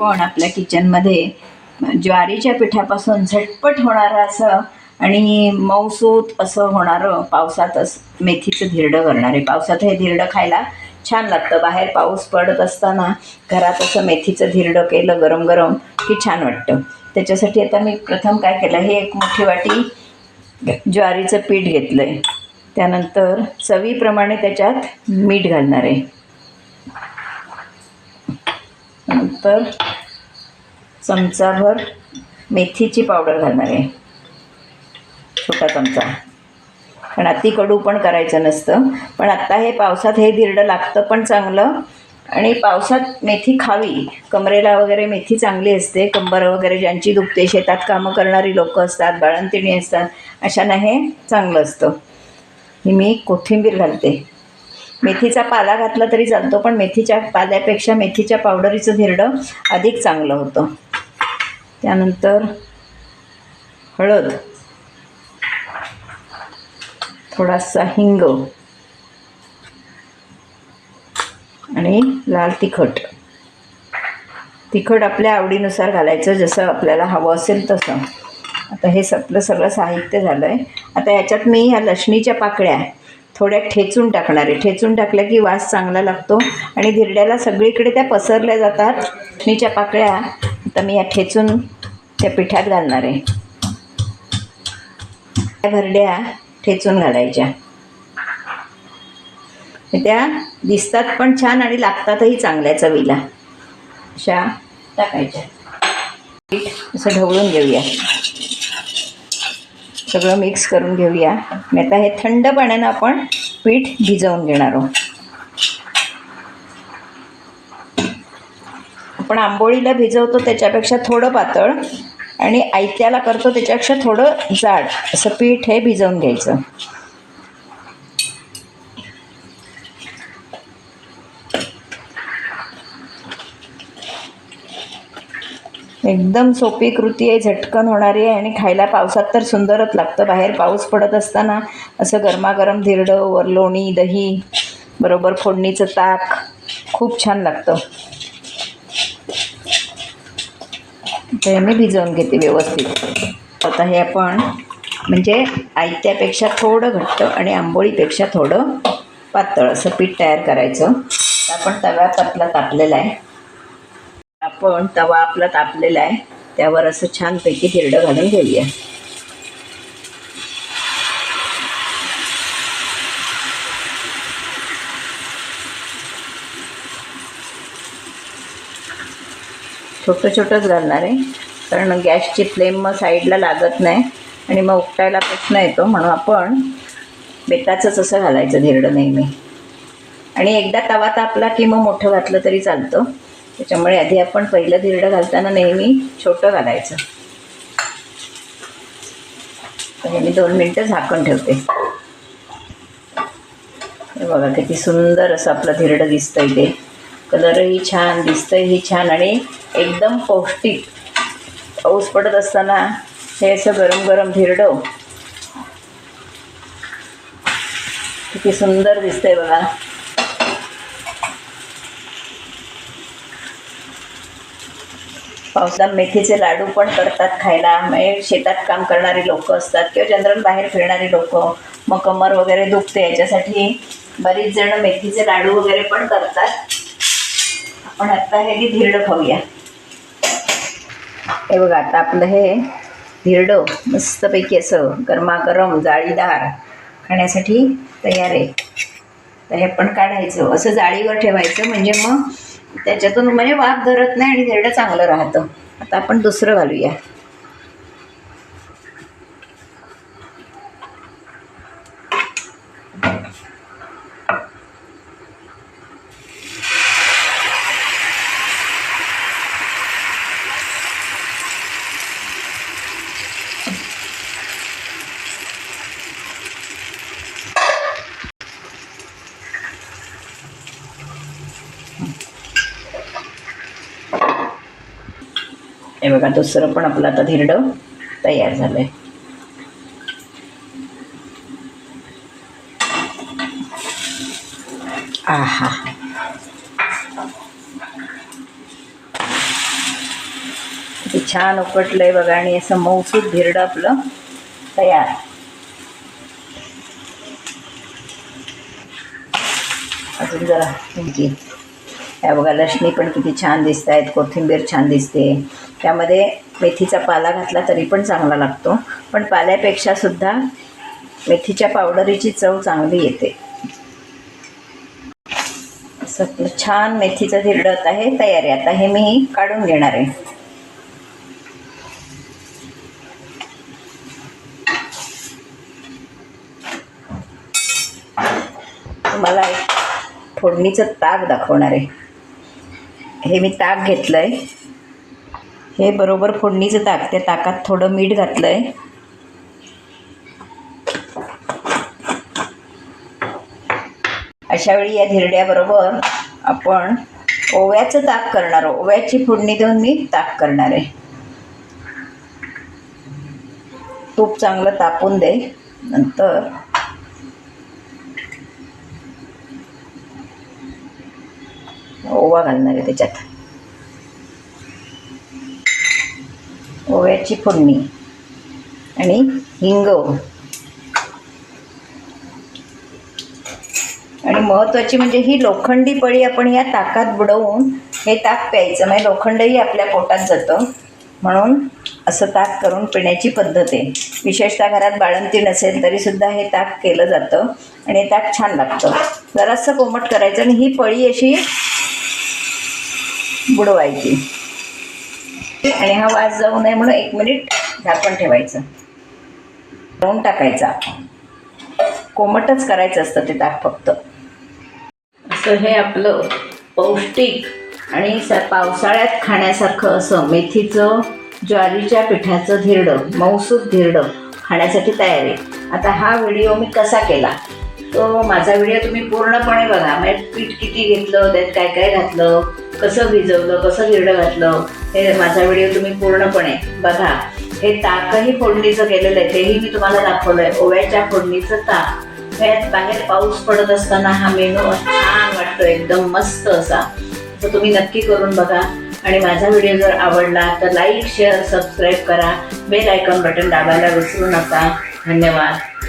आपण आपल्या किचनमध्ये ज्वारीच्या पिठापासून झटपट होणारं असं आणि मऊसूत असं होणारं पावसातच मेथीचं धिरडं करणार. आहे पावसात हे धिरडं खायला छान लागतं. बाहेर पाऊस पडत असताना घरात असं मेथीचं धिरडं केलं गरम गरम की छान वाटतं. त्याच्यासाठी आता मी प्रथम काय केलं हे एक मोठी वाटी ज्वारीचं पीठ घेतलं आहे त्यानंतर चवीप्रमाणे त्याच्यात मीठ घालणार आहे. नंतर चमचाभर मेथीची पावडर घालणार आहे. छोटा चमचा. कारण अति कडू पण करायचं नसतं. पण आत्ता हे पावसात हे धिरडं लागतं पण चांगलं. आणि पावसात मेथी खावी. कमरेला वगैरे मेथी चांगली असते. कंबर वगैरे ज्यांची दुखते शेतात कामं करणारी लोकं असतात बाळंतिणी असतात अशांना हे चांगलं असतं. ही मी कोथिंबीर घालते. मेथीचा पाला घातला तरी चालतो पण मेथीच्या पाल्यापेक्षा मेथीच्या पावडरीचं धिरडं अधिक चांगलं होतं. त्यानंतर हळद. थोडासा हिंग. आणि लाल तिखट. तिखट आपल्या आवडीनुसार घालायचं जसं आपल्याला हवं असेल तसं. आता हे सगळं सगळं साहित्य झालं आहे आता याच्यात मी ह्या लसणीच्या पाकळ्या थोड्या ठेचून टाकणार आहे. ठेचून टाकल्या की वास चांगला लागतो आणि धिरड्याला सगळीकडे त्या पसरल्या जातात. लसणीच्या पाकळ्या आता मी या ठेचून त्या पिठात घालणार आहे. त्या भरड्या ठेचून घालायच्या. त्या दिसतात पण छान आणि लागतातही चांगल्या चवीला. अशा टाकायच्या. पीठ असं ढवळून घेऊया. सगळं मिक्स करून घेऊया. आणि आता हे थंड पाण्यानं आपण पीठ भिजवून घेणार आहोत. आपण आंबोळीला भिजवतो त्याच्यापेक्षा थोडं पातळ आणि आयत्याला करतो त्याच्यापेक्षा थोडं जाड. असं पीठ हे भिजवून घ्यायचं. एकदम सोपी कृती आहे झटकन होणारी आहे आणि खायला पावसात तर सुंदरच लागतं. बाहेर पाऊस पडत असताना असं गरमागरम धिरडं वर लोणी दही बरोबर फोडणीचं ताक खूप छान लागतं. ते मी भिजवून घेते व्यवस्थित. आता हे आपण म्हणजे आयत्यापेक्षा थोडं घट्ट आणि आंबोळीपेक्षा थोडं पातळ असं पीठ तयार करायचं. आपण तव्यात आपला तापलेला आहे. आपण तवा आपला तापलेला आहे. त्यावर असं छानपैकी हिरडं घालून घेऊया. छोटं छोटंच घालणार आहे. कारण गॅसची फ्लेम मग साईडला लागत नाही आणि मग उपटायला प्रश्न येतो. म्हणून आपण बेताचंच असं घालायचं धिरडं नेहमी. आणि एकदा तवा तापला की मग मोठं घातलं तरी चालतं. त्याच्यामुळे आधी आपण पहिलं धिरडं घालताना नेहमी छोटं घालायचं. तर मी दोन मिनटं झाकण ठेवते. बघा किती सुंदर असं आपलं धिरडं दिसतंय ते. कलरही छान दिसतंयही छान आणि एकदम पौष्टिक. पाऊस पडत असताना हे असं गरम गरम धिरडं. किती सुंदर दिसतंय बघा. पावसात मेथीचे लाडू पण करतात खायला. म्हणजे शेतात काम करणारी लोक असतात किंवा जनरल बाहेर फिरणारी लोक. मग कमर वगैरे दुखते याच्यासाठी बरीच जण मेथीचे लाडू वगैरे पण करतात. आपण आत्ता हे धिरडं खाऊया. हे बघा आता आपलं हे धिरडं मस्तपैकी असं गरमागरम जाळीदार खाण्यासाठी तयार आहे. तर हे पण काढायचं. असं जाळीवर ठेवायचं म्हणजे मग त्याच्यातून म्हणजे वाफ धरत नाही आणि धिरडं चांगलं राहतं. आता आपण दुसरं घालूया. हे बघा दुसरं पण आपलं आता धिरडं तयार झालं आहे. आहा ते छान उकटलंय बघा आणि असं मौसूद धिरडं आपलं तयार अजून जरा थँक्यू या बघा लसणी पण किती छान दिसत आहेत कोथिंबीर छान दिसते. त्यामध्ये मेथीचा पाला घातला तरी पण चांगला लागतो. पण पाल्यापेक्षा सुद्धा मेथीच्या पावडरीची चव चांगली येते. असं छान मेथीचं हिरडत आहे तयार आहे. आता हे मी काढून घेणार आहे. तुम्हाला एक फोडणीचं ताक दाखवणार आहे. हे मी ताक घेतलं आहे हे बरोबर फोडणीचं ताक त्या ताकात थोडं मीठ घातलं आहे अशावेळी या धिरड्याबरोबर आपण ओव्याचं ताक करणार आहोत. ओव्याची फोडणी देऊन मी ताक करणार आहे. तूप चांगलं तापून दे. नंतर ओवा घालणार आहे त्याच्यात. ओव्याची फोडणी आणि हिंग. आणि महत्त्वाची म्हणजे ही लोखंडी पळी आपण या ताकात बुडवून हे ताक प्यायचं. म्हणजे लोखंडही आपल्या पोटात जातं. म्हणून असं ताक करून पिण्याची पद्धत आहे. विशेषतः घरात बाळंती नसेल तरीसुद्धा हे ताक केलं जातं. आणि ताक छान लागतं. जरासं कोमट करायचं आणि ही पळी अशी बुडवायची. आणि हा वास जाऊ नये म्हणून एक मिनिट झाकण ठेवायचं. लावून टाकायचा. कोमटच करायचं असतं ते ताक फक्त. असं हे आपलं पौष्टिक आणि स पावसाळ्यात खाण्यासारखं असं मेथीचं ज्वारीच्या पिठाचं धिरडं मौसूद धिरडं खाण्यासाठी तयार आहे. आता हा व्हिडिओ मी कसा केला? तो माझा व्हिडिओ तुम्ही पूर्णपणे बघा. म्हणजे पीठ किती घेतलं त्यात काय काय घातलं कसं भिजवलं कसं धिरडं घातलं हे माझा व्हिडिओ तुम्ही पूर्णपणे बघा. हे ताकही फोडणीचं केलेलं आहे तेही मी तुम्हाला दाखवलं आहे ओव्याच्या फोडणीचं ताक. त्यात बाहेर पाऊस पडत असताना हा मेनू छान वाटतो एकदम मस्त असा. तर तुम्ही नक्की करून बघा. आणि माझा व्हिडिओ जर आवडला तर लाईक शेअर सबस्क्राईब करा. बेल आयकॉन बटन दाबायला विसरू नका. धन्यवाद.